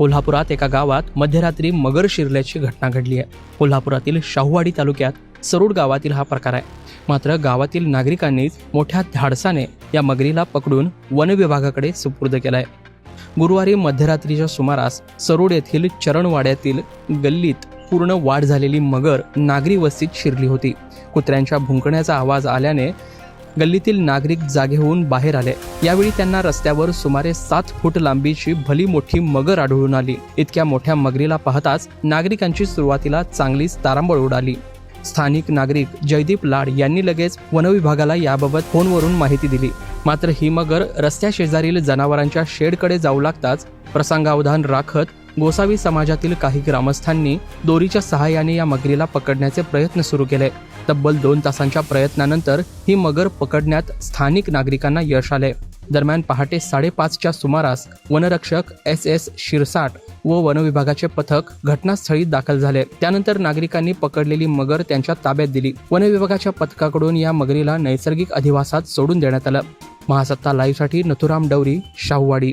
कोल्हापुरात एका गावात मध्यरात्री मगर शिरल्याची घटना घडली आहे. कोल्हापुरातील शाहूवाडी तालुक्यात सरूड गावातील हा प्रकार आहे. मात्र गावातील नागरिकांनीच मोठ्या धाडसाने या मगरीला पकडून वन विभागाकडे सुपूर्द केलाय. गुरुवारी मध्यरात्रीच्या सुमारास सरोड येथील चरणवाड्यातील गल्लीत पूर्ण वाढ झालेली मगर नागरी वस्तीत शिरली होती. कुत्र्यांच्या भुंकण्याचा आवाज आल्याने गल्लीतील नागरिक जागे होऊन बाहेर आले. यावेळी त्यांना रस्त्यावर सुमारे सात फूट लांबीची भली मोठी मगर आढळून आली. इतक्या मोठ्या मगरीला पाहताच नागरिकांची सुरुवातीला चांगलीच तारांबळ उडाली. स्थानिक नागरिक जयदीप लाड यांनी लगेच वनविभागाला याबाबत फोनवरून माहिती दिली. मात्र ही मगर रस्त्या शेजारील जनावरांच्या शेडकडे जाऊ लागताच प्रसंगावधान राखत गोसावी समाजातील काही ग्रामस्थांनी दोरीच्या सहाय्याने या मगरीला पकडण्याचे प्रयत्न सुरू केले. तब्बल दोन तासांच्या प्रयत्नानंतर ही मगर पकडण्यात स्थानिक नागरिकांना यश आले. दरम्यान पहाटे साडेपाचच्या सुमारास वनरक्षक एस एस शिरसाट व वनविभागाचे पथक घटनास्थळी दाखल झाले. त्यानंतर नागरिकांनी पकडलेली मगर त्यांच्या ताब्यात दिली. वनविभागाच्या पथकाकडून या मगरीला नैसर्गिक अधिवासात सोडून देण्यात आलं. महासत्ता लाईव्हसाठी नथुराम डवरी शाहूवाडी.